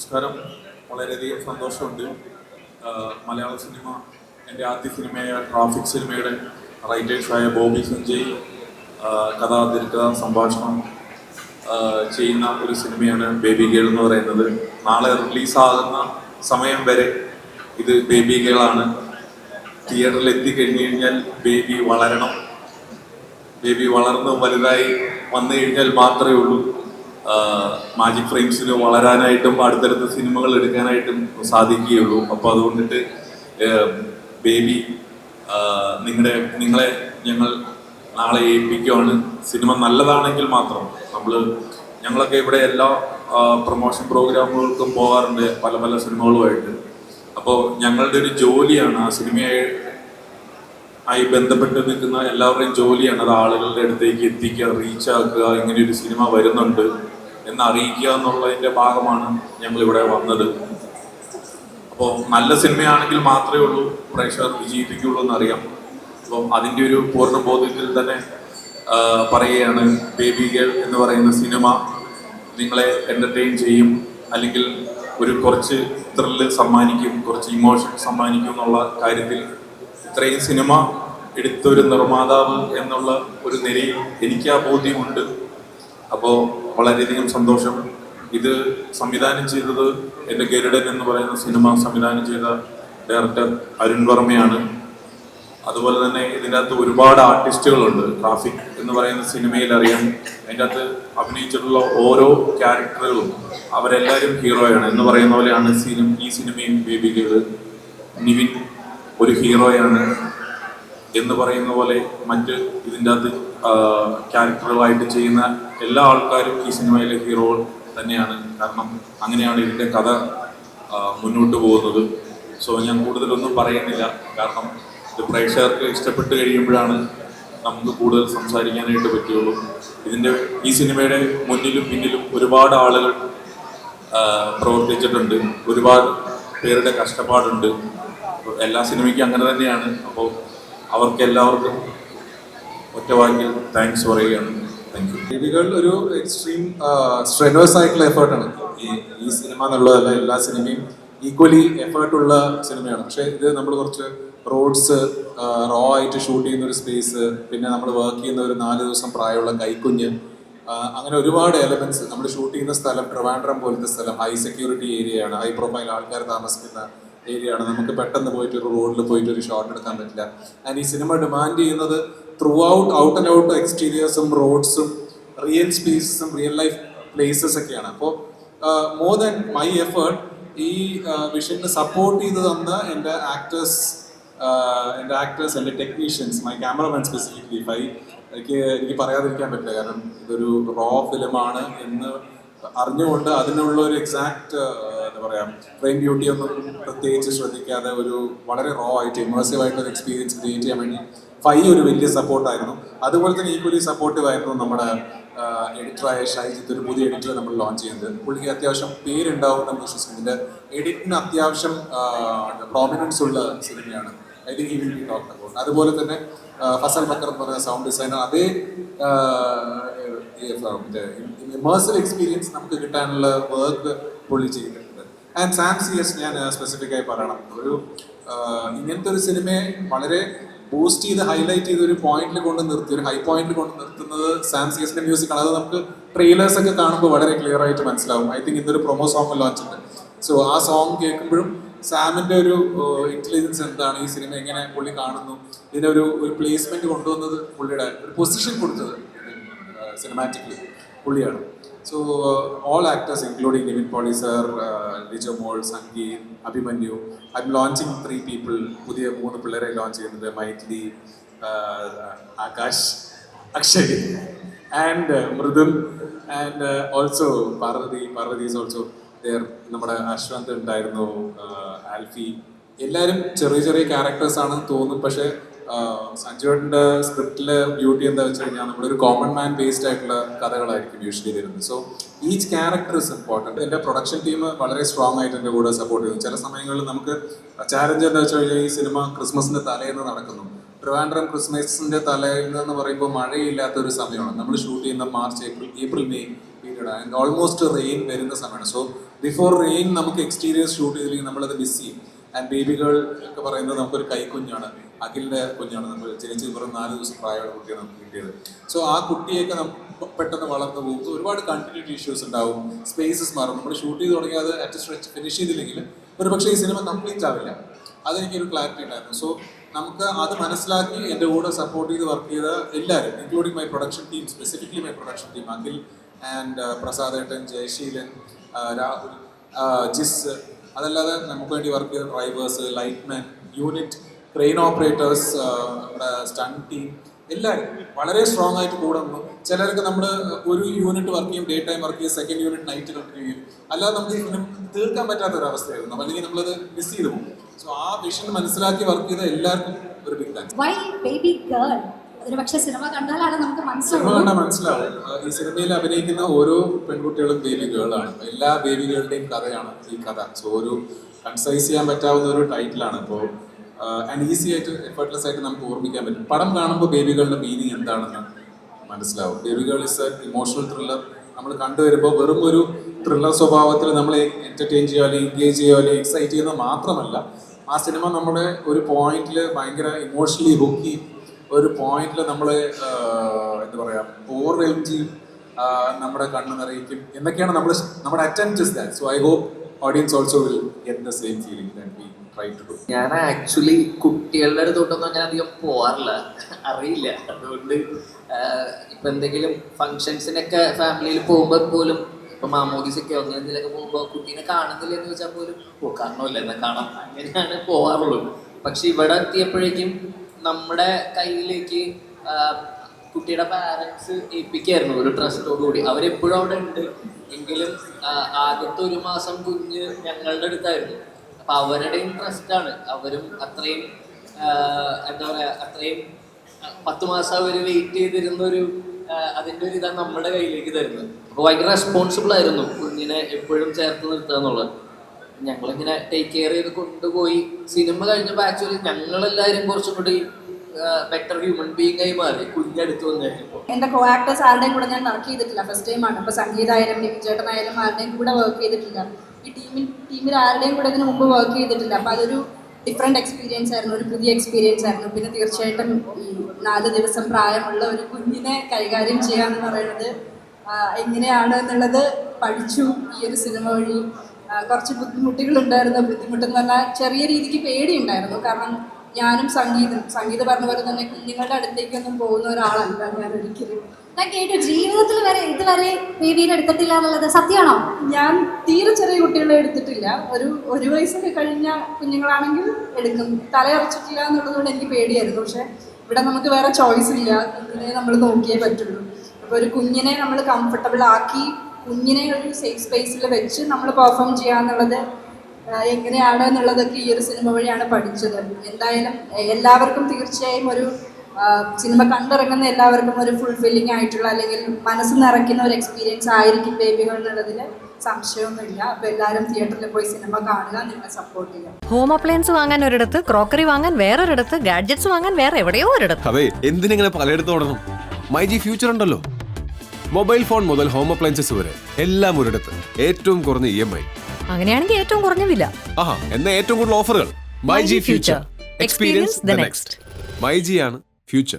നമസ്കാരം. വളരെയധികം സന്തോഷമുണ്ട്. മലയാള സിനിമ എന്റെ ആദ്യ സിനിമയായ ട്രാഫിക് സിനിമയുടെ റൈറ്റേഴ്സായ ബോബി സഞ്ജയ് കഥാ കഥ തിരുക്കഥ സംഭാഷണം ചെയ്യുന്ന ഒരു സിനിമയാണ് ബേബി ഗേൾ എന്ന് പറയുന്നത്. നാളെ റിലീസാകുന്ന സമയം വരെ ഇത് ബേബി ഗേളാണ് തിയേറ്ററിൽ എത്തിക്കഴിഞ്ഞു കഴിഞ്ഞാൽ ബേബി വളരണം. ബേബി വളർന്ന് വലുതായി വന്നു കഴിഞ്ഞാൽ മാത്രമേ ഉള്ളൂ. മാജിക് ഫ്രെയിംസിന് വളരാനായിട്ടും അടുത്തടുത്ത സിനിമകൾ എടുക്കാനായിട്ടും സാധിക്കുകയുള്ളൂ. അപ്പോൾ അതുകൊണ്ടിട്ട് ബേബി നിങ്ങളുടെ നിങ്ങളെ ഞങ്ങൾ നാളെ ഏൽപ്പിക്കുകയാണ് സിനിമ നല്ലതാണെങ്കിൽ മാത്രം. നമ്മൾ ഞങ്ങളൊക്കെ ഇവിടെ എല്ലാ പ്രൊമോഷൻ പ്രോഗ്രാമുകൾക്കും പോകാറുണ്ട് പല പല സിനിമകളുമായിട്ട്. അപ്പോൾ ഞങ്ങളുടെ ഒരു ജോലിയാണ് ആ സിനിമയായി ആയി ബന്ധപ്പെട്ട് നിൽക്കുന്ന എല്ലാവരുടെയും ജോലിയാണ് അത് ആളുകളുടെ അടുത്തേക്ക് എത്തിക്കുക റീച്ച് ആക്കുക ഇങ്ങനെ ഒരു സിനിമ വരുന്നുണ്ട്. എന്ന് അറിയിക്കുക എന്നുള്ളതിന്റെ ഭാഗമാണ് ഞങ്ങൾ ഇവിടെ വന്നത്. അപ്പോൾ നല്ല സിനിമയാണെങ്കിൽ മാത്രമേ ഉള്ളൂ പ്രേക്ഷകർ വിജയിപ്പിക്കുള്ളൂ എന്നറിയാം. അപ്പോൾ അതിന്റെ ഒരു പൂർണ ബോധ്യത്തിൽ തന്നെ പറയുകയാണ് ബേബി ഗേൾ എന്ന് പറയുന്ന സിനിമ നിങ്ങളെ എന്റർടൈൻ ചെയ്യും അല്ലെങ്കിൽ ഒരു കുറച്ച് ത്രില്ല് സമ്മാനിക്കും കുറച്ച് ഇമോഷൻ സമ്മാനിക്കും എന്നുള്ള കാര്യത്തിൽ ഇത്രയും സിനിമ എടുത്തൊരു നിർമ്മാതാവ് എന്നുള്ള ഒരു നിലയിൽ എനിക്ക് ആ ബോധ്യമുണ്ട്. അപ്പോൾ വളരെയധികം സന്തോഷം. ഇത് സംവിധാനം ചെയ്തത് എന്റെ ഗരുഡൻ എന്ന് പറയുന്ന സിനിമ സംവിധാനം ചെയ്ത ഡയറക്ടർ അരുൺ വർമ്മയാണ്. അതുപോലെ തന്നെ ഇതിന്റെ അകത്ത് ഒരുപാട് ആർട്ടിസ്റ്റുകളുണ്ട്. ട്രാഫിക് എന്ന് പറയുന്ന സിനിമയിൽ അറിയാം. അതിന്റെ അകത്ത് അഭിനയിച്ചിട്ടുള്ള ഓരോ ക്യാരക്ടറുകളും അവരെല്ലാവരും ഹീറോയാണ് എന്ന് പറയുന്ന പോലെയാണ് സിനിമ ഈ സിനിമയും ബേബികൾ നിവിൻ ഒരു ഹീറോയാണ്. എന്ന് പറയുന്ന പോലെ മറ്റ് ഇതിന്റെ അകത്ത് ക്യാരക്ടറുകളായിട്ട് ചെയ്യുന്ന എല്ലാ ആൾക്കാരും ഈ സിനിമയിലെ ഹീറോകൾ തന്നെയാണ്. കാരണം അങ്ങനെയാണ് ഇതിന്റെ കഥ മുന്നോട്ട് പോകുന്നത്. സോ ഞാൻ കൂടുതലൊന്നും പറയുന്നില്ല. കാരണം ഇത് പ്രേക്ഷകർക്ക് ഇഷ്ടപ്പെട്ട് കഴിയുമ്പോഴാണ് നമുക്ക് കൂടുതൽ സംസാരിക്കാനായിട്ട് പറ്റുള്ളൂ ഇതിന്റെ ഈ സിനിമയുടെ മുന്നിലും പിന്നിലും ഒരുപാട് ആളുകൾ പ്രവർത്തിച്ചിട്ടുണ്ട്. ഒരുപാട് പേരുടെ കഷ്ടപ്പാടുണ്ട്. എല്ലാ സിനിമയ്ക്കും അങ്ങനെ തന്നെയാണ്. അപ്പോൾ അവർക്ക് എല്ലാവർക്കും ഒറ്റ വാക്കിൽ താങ്ക്സ് പറയുകയാണ്. താങ്ക് യു ലിപികൾ ഒരു എക്സ്ട്രീം സ്ട്രെനേഴ്സ് ആയിട്ടുള്ള എഫേർട്ടാണ് ഈ ഈ സിനിമ എന്നുള്ളതല്ല എല്ലാ സിനിമയും ഈക്വലി എഫേർട്ടുള്ള സിനിമയാണ് പക്ഷേ ഇത് നമ്മൾ കുറച്ച് റോഡ്സ് റോ ആയിട്ട് ഷൂട്ട് ചെയ്യുന്ന ഒരു സ്പേസ് പിന്നെ നമ്മൾ വർക്ക് ചെയ്യുന്ന ഒരു നാല് ദിവസം പ്രായമുള്ള കൈക്കുഞ്ഞ് അങ്ങനെ ഒരുപാട് എലമെന്റ്സ് നമ്മൾ ഷൂട്ട് ചെയ്യുന്ന സ്ഥലം ട്രിവാൻഡ്രം പോലത്തെ സ്ഥലം ഹൈ സെക്യൂരിറ്റി ഏരിയയാണ് ഹൈ പ്രൊഫൈൽ ആൾക്കാർ താമസിക്കുന്ന ഏരിയയാണ്. നമുക്ക് പെട്ടെന്ന് പോയിട്ട് ഒരു റോഡിൽ പോയിട്ട് ഒരു ഷോട്ട് എടുക്കാൻ പറ്റില്ല. ആൻഡ് ഈ സിനിമ ഡിമാൻഡ് ചെയ്യുന്നത് through out out and out എക്സ്റ്റീരിയേഴ്സും റോഡ്സും റിയൽ സ്പേസസും റിയൽ ലൈഫ് പ്ലേസസ് ഒക്കെയാണ്. അപ്പോൾ മോർ ദാൻ മൈ എഫേർട്ട് ഈ വിഷയത്തിന് സപ്പോർട്ട് ചെയ്ത് തന്ന എന്റെ ആക്ടേഴ്സ് എന്റെ ആക്ടേഴ്സ് എന്റെ ടെക്നീഷ്യൻസ് മൈ ക്യാമറമാൻ സ്പെസിഫിക്കലി ഫൈ എനിക്ക് എനിക്ക് പറയാതിരിക്കാൻ പറ്റില്ല. കാരണം ഇതൊരു റോ ഫിലിമാണ് എന്ന് അറിഞ്ഞുകൊണ്ട് അതിനുള്ള ഒരു എക്സാക്ട് എന്താ പറയാ ഫ്രെയിം ബ്യൂട്ടി ഒന്നും പ്രത്യേകിച്ച് ശ്രദ്ധിക്കാതെ ഒരു വളരെ റോ ആയിട്ട് ഇമേഴ്സീവ് ആയിട്ടുള്ള ഒരു എക്സ്പീരിയൻസ് ക്രിയേറ്റ് ചെയ്യാൻ വേണ്ടി ഫൈ ഒരു വലിയ സപ്പോർട്ടായിരുന്നു അതുപോലെ തന്നെ ഈക്വലി സപ്പോർട്ടീവ് ആയിരുന്നു നമ്മുടെ എഡിറ്ററായ ഷൈജിത്ത് ഒരു പുതിയ എഡിറ്റർ നമ്മൾ ലോഞ്ച് ചെയ്യുന്നത്. പുള്ളിക്ക് അത്യാവശ്യം പേരുണ്ടാവും എന്ന് വിശ്വസിക്കുന്നു ഇതിന്റെ എഡിറ്റിന് അത്യാവശ്യം പ്രോമിനൻസ് ഉള്ള സിനിമയാണ് ഐ തിങ്ക് വിൽ ബി അതുപോലെ തന്നെ ഫസൽ ബക്കർ എന്ന് പറയുന്ന സൗണ്ട് ഡിസൈനർ അതേ ഇമേഴ്സീവ് എക്സ്പീരിയൻസ് നമുക്ക് കിട്ടാനുള്ള വർക്ക് പുള്ളി ചെയ്തിട്ടുണ്ട്. ആൻഡ് സാം സി എസ് ഞാൻ സ്പെസിഫിക് ആയി പറയണം. ഒരു ആ, ഇങ്ങനത്തെ ഒരു സിനിമയെ വളരെ ബൂസ്റ്റ് ചെയ്ത് ഹൈലൈറ്റ് ചെയ്ത് ഒരു പോയിന്റിൽ കൊണ്ട് നിർത്തി ഒരു ഹൈ പോയിന്റിൽ കൊണ്ട് നിർത്തുന്നത് സാം സി എസിന്റെ മ്യൂസിക് ആണ്. അത് നമുക്ക് ട്രെയിലേഴ്സ് ഒക്കെ കാണുമ്പോൾ വളരെ ക്ലിയർ ആയിട്ട് മനസ്സിലാവും. ഐ തിങ്ക് ഇന്നൊരു പ്രൊമോ സോങ് ലോഞ്ച് ഉണ്ട്. സോ ആ സോങ് കേൾക്കുമ്പോഴും സാമിന്റെ ഒരു ഇന്റലിജൻസ് എന്താണ്? ഈ സിനിമ എങ്ങനെ പുള്ളി കാണുന്നു? ഇതിനൊരു ഒരു പ്ലേസ്മെന്റ് കൊണ്ടുവന്നത് പുള്ളിയുടെ ഒരു പൊസിഷൻ കൊടുത്തത് സിനിമാറ്റിക്കലി പുള്ളിയാണ്. So all actors including Nivin Pauly sir Lijo Mol Sangeeth Abhimanyu I am launching three people പുതിയ മൂന്ന് പിള്ളേരെ ലോഞ്ച് ചെയ്യുന്നത് Mythili Akash Akshay and Mridul and also Parvathy Parvathy is also there നമ്മുടെ അശ്വന്ത് ഉണ്ടായിരുന്നു uh, Alfie എല്ലാവരും ചെറിയ ചെറിയ ക്യാരക്ടേഴ്സ് ആണെന്ന് തോന്നും പക്ഷേ സഞ്ജുവേട്ടന്റെ സ്ക്രിപ്റ്റിലെ ബ്യൂട്ടി എന്താ വെച്ച് കഴിഞ്ഞാൽ നമ്മളൊരു കോമൺ മാൻ ബേസ്ഡ് ആയിട്ടുള്ള കഥകളായിരിക്കും യൂഷ്വലി വരുന്നത്. So each character is important എന്റെ പ്രൊഡക്ഷൻ ടീം വളരെ സ്ട്രോങ് ആയിട്ട് എന്റെ കൂടെ സപ്പോർട്ട് ചെയ്തു ചില സമയങ്ങളിൽ നമുക്ക് ചാലഞ്ച് എന്താ വെച്ച് കഴിഞ്ഞാൽ ഈ സിനിമ ക്രിസ്മസിന്റെ തലേന്ന് നടക്കുന്നു. ട്രിവാൻഡ്രം ക്രിസ്മസിന്റെ തലേന്ന് എന്ന് പറയുമ്പോൾ മഴയില്ലാത്ത ഒരു സമയമാണ്. നമ്മൾ ഷൂട്ട് ചെയ്യുന്ന March April April May period and almost rain വരുന്ന സമയമാണ്. സോ ബിഫോർ റെയിൻ നമുക്ക് എക്സ്റ്റീരിയർ ഷൂട്ട് ചെയ്തില്ലെങ്കിൽ നമ്മളത് മിസ് ചെയ്യും. ആൻഡ് ബേബികൾ ഒക്കെ പറയുന്നത് നമുക്കൊരു കൈക്കുഞ്ഞാണ്. അഖിലിന്റെ കുഞ്ഞാണ് നമ്മൾ ജനിച്ച് വെറും നാല് ദിവസം പ്രായമുള്ള കുട്ടിയാണ് നമുക്ക് കിട്ടിയത്. സോ ആ കുട്ടിയൊക്കെ പെട്ടെന്ന് വളർന്നു പോകും ഒരുപാട് കണ്ടിന്യൂറ്റി ഇഷ്യൂസ് ഉണ്ടാവും. സ്പേസസ് മാറും. നമ്മൾ ഷൂട്ട് ചെയ്ത് തുടങ്ങി അത് അറ്റ് ഫിനിഷ് ചെയ്തില്ലെങ്കിൽ ഒരു പക്ഷേ ഈ സിനിമ കംപ്ലീറ്റ് ആവില്ല. അതെനിക്കൊരു ക്ലാരിറ്റി ഉണ്ടായിരുന്നു. സോ നമുക്ക് അത് മനസ്സിലാക്കി എന്റെ കൂടെ സപ്പോർട്ട് ചെയ്ത് വർക്ക് ചെയ്ത എല്ലാവരും including my production team specifically my production team Akhil and Prasad ഏട്ടൻ ജയശീലൻ രാഹുൽ ജിസ്. അതല്ലാതെ നമുക്ക് വേണ്ടി വർക്ക് ചെയ്ത drivers lightman unit crane operators നമ്മുടെ സ്റ്റണ്ട് ടീം എല്ലാവരും വളരെ സ്ട്രോങ് ആയിട്ട് കൂടെ നിന്നു. ചിലർക്ക് നമ്മൾ ഒരു യൂണിറ്റ് വർക്ക് ചെയ്യും ഡേ ടൈം വർക്ക് ചെയ്യും സെക്കൻഡ് യൂണിറ്റ് നൈറ്റ് വർക്ക് ചെയ്യും. അല്ലാതെ നമുക്ക് ഇതിനും തീർക്കാൻ പറ്റാത്ത ഒരു അവസ്ഥയായിരുന്നു അല്ലെങ്കിൽ നമ്മളത് മിസ് ചെയ്തു പോകും. സോ ആ വിഷൻ മനസ്സിലാക്കി വർക്ക് ചെയ്ത എല്ലാവർക്കും ഒരു ബിഗ് താങ്ക്സ് സിനിമ കണ്ടാലാണ് നമുക്ക് മനസ്സിലാവും. ഈ സിനിമയിൽ അഭിനയിക്കുന്ന ഓരോ പെൺകുട്ടികളും ബേബി ഗേളാണ് എല്ലാ ബേബി ഗേളുടെയും കഥയാണ് ഈ കഥ. സോ ഒരു കൺസൈസ് ചെയ്യാൻ പറ്റാവുന്ന ഒരു ടൈറ്റിലാണ് ഇപ്പോൾ ആൻഡ് ഈസി ആയിട്ട് എഫേർട്ട്ലെസ് ആയിട്ട് നമുക്ക് ഓർമ്മിക്കാൻ പറ്റും. പടം കാണുമ്പോൾ ബേബികളുടെ മീനിങ് എന്താണെന്ന് മനസ്സിലാവും. Baby Girl is a emotional thriller നമ്മൾ കണ്ടുവരുമ്പോൾ വെറും ഒരു ത്രില്ലർ സ്വഭാവത്തിൽ നമ്മളെ എന്റർടൈൻ ചെയ്യുക അല്ലെങ്കിൽ എൻഗേജ് ചെയ്യുക അല്ലെങ്കിൽ എക്സൈറ്റ് ചെയ്യുന്നത് മാത്രമല്ല ആ സിനിമ നമ്മുടെ ഒരു പോയിന്റിൽ ഭയങ്കര ഇമോഷണലി ഹുക്ക് ചെയ്യും ഒരു പോയിന്റിൽ നമ്മളെ എന്താ പറയാ ഓവർവെൽം ചെയ്യും നമ്മുടെ കണ്ണ് നിറയിക്കും. എന്നൊക്കെയാണ് നമ്മൾ നമ്മുടെ attempt is that so I hope audience also will get the same feeling that ഞാൻ ആക്ച്വലി കുട്ടികളുടെ അടുത്തോട്ടൊന്നും അങ്ങനെ അധികം പോവാറില്ല. അറിയില്ല. അതുകൊണ്ട് ഇപ്പൊ എന്തെങ്കിലും ഫങ്ഷൻസിനൊക്കെ ഫാമിലിയിൽ പോകുമ്പോൾ പോലും ഇപ്പൊ മാമോദിസൊക്കെ അങ്ങനെ എന്തെങ്കിലുമൊക്കെ പോകുമ്പോൾ കുട്ടീനെ കാണുന്നില്ല എന്ന് വെച്ചാൽ പോലും ഓ കാണില്ല എന്നാ കാണാം. അങ്ങനെയാണ് പോവാറുള്ളൂ. പക്ഷെ ഇവിടെ എത്തിയപ്പോഴേക്കും നമ്മുടെ കയ്യിലേക്ക് കുട്ടിയുടെ പാരൻസ് ഏൽപ്പിക്കായിരുന്നു ഒരു ട്രസ്റ്റോട് കൂടി. അവരെപ്പോഴും അവിടെ ഉണ്ട്. എങ്കിലും ആദ്യത്തെ ഒരു മാസം കുഞ്ഞ് ഞങ്ങളുടെ അടുത്തായിരുന്നു. അപ്പൊ അവരുടെ ഇൻട്രസ്റ്റ് ആണ്. അവരും അത്രയും എന്താ പറയാ അത്രയും പത്ത് മാസം അവർ വെയിറ്റ് ചെയ്തിരുന്ന ഒരു അതിന്റെ ഒരു ഇതാണ് നമ്മുടെ കയ്യിലേക്ക് തരുന്നത്. അപ്പൊ ഭയങ്കര റെസ്പോൺസിബിൾ ആയിരുന്നു. കുഞ്ഞിനെ എപ്പോഴും ചേർത്ത് നിർത്തുക എന്നുള്ളത്. ഞങ്ങളിങ്ങനെ ടേക്ക് കെയർ ചെയ്ത് കൊണ്ടുപോയി. സിനിമ കഴിഞ്ഞപ്പോൾ ആക്ച്വലി ഞങ്ങളെല്ലാവരും കുറച്ചും കൂടി ബെറ്റർ ഹ്യൂമൻ ബീങ് ആയി മാറി. കുഞ്ഞടുത്ത് വന്നു എന്റെ കോ ആക്ടേഴ്സ് ആരുടെയും കൂടെ ഞാൻ വർക്ക് ചെയ്തിട്ടില്ല. ഫസ്റ്റ് ടൈം ആണ്. അപ്പൊ സംഗീതായാലും നിവിൻ ചേട്ടനായാലും ആരുടെയും കൂടെ വർക്ക് ചെയ്തിട്ടില്ല. ഈ ടീമിൽ ടീമിൽ ആരുടെയും കൂടെ ഇതിനു മുമ്പ് വർക്ക് ചെയ്തിട്ടില്ല. അപ്പോൾ അതൊരു ഡിഫറെന്റ് എക്സ്പീരിയൻസ് ആയിരുന്നു ഒരു പുതിയ എക്സ്പീരിയൻസ് ആയിരുന്നു. പിന്നെ തീർച്ചയായിട്ടും ഈ നാല് ദിവസം പ്രായമുള്ള ഒരു കുഞ്ഞിനെ കൈകാര്യം ചെയ്യുക എന്ന് പറയുന്നത് എങ്ങനെയാണ് എന്നുള്ളത് പഠിച്ചു. ഈ ഒരു സിനിമ വഴി കുറച്ച് ബുദ്ധിമുട്ടുകളുണ്ടായിരുന്നു. ബുദ്ധിമുട്ടെന്ന് പറഞ്ഞാൽ ചെറിയ രീതിക്ക് പേടിയുണ്ടായിരുന്നു. കാരണം ഞാനും സംഗീതം സംഗീതം പറഞ്ഞ പോലെ തന്നെ കുഞ്ഞുങ്ങളുടെ അടുത്തേക്കൊന്നും പോകുന്ന ഒരാളല്ല ഞാൻ ഒരിക്കലും. ഞാൻ കേട്ടു ജീവിതത്തിൽ വരെ ഇതുവരെ ബേബീനെ എടുത്തിട്ടില്ല എന്നുള്ളത് സത്യമാണോ? ഞാൻ തീരെ ചെറിയ കുട്ടികളെ എടുത്തിട്ടില്ല. ഒരു ഒരു വയസ്സൊക്കെ കഴിഞ്ഞ കുഞ്ഞുങ്ങളാണെങ്കിൽ എടുക്കും. തലയറച്ചിട്ടില്ല എന്നുള്ളതുകൊണ്ട് എനിക്ക് പേടിയായിരുന്നു. പക്ഷെ ഇവിടെ നമുക്ക് വേറെ ചോയ്സ് ഇല്ല. കുഞ്ഞിനെ നമ്മൾ നോക്കിയേ പറ്റുള്ളൂ. അപ്പോൾ ഒരു കുഞ്ഞിനെ നമ്മൾ കംഫർട്ടബിൾ ആക്കി കുഞ്ഞിനെ ഒരു സേഫ് സ്പേസിൽ വെച്ച് നമ്മൾ പെർഫോം ചെയ്യാന്നുള്ളത് എങ്ങനെയാണ് എന്നുള്ളതൊക്കെ ഈ ഒരു സിനിമ വഴിയാണ് പഠിച്ചത്. എന്തായാലും എല്ലാവർക്കും തീർച്ചയായും ഒരു സിനിമ കണ്ടിറങ്ങുന്ന എല്ലാവർക്കും ഒരു ഫുൾഫില്ലിംഗ് ആയിട്ടുള്ള അല്ലെങ്കിൽ മനസ്സ് നിറയ്ക്കുന്ന ഒരു എക്സ്പീരിയൻസ് ആയിരിക്കും ബേബികൾ എന്നുള്ളതിൽ സംശയമൊന്നുമില്ല. എല്ലാവരും തിയേറ്ററിൽ പോയി സിനിമ കാണുക നിങ്ങളെ സപ്പോർട്ട് ചെയ്യുക. ഹോം അപ്ലയൻസ് വാങ്ങാൻ ഒരിടത്ത് ക്രോക്കറി വാങ്ങാൻ വേറൊരിടത്ത് ഗാഡ്ജറ്റ്സ് വാങ്ങാൻ വേറെ എവിടെയോ ഒരിടത്ത്. അതെ എന്തിനിങ്ങനെ പലയിടത്തും ഓടണം? മൈ ജി ഫ്യൂച്ചർ ഉണ്ടല്ലോ. മൊബൈൽ ഫോൺ മുതൽ ഹോം അപ്ലയൻസസ് വരെ എല്ലാം ഒരിടത്ത്. ഏറ്റവും കുറഞ്ഞ ഇ എം ഐ അങ്ങനെയാണെങ്കിൽ ഏറ്റവും കുറഞ്ഞ വില. ആഹാ എന്ന ഏറ്റവും കൂടുതൽ ഓഫറുകൾ? My G Future. Experience the next My G ആണ് ഫ്യൂച്ചർ.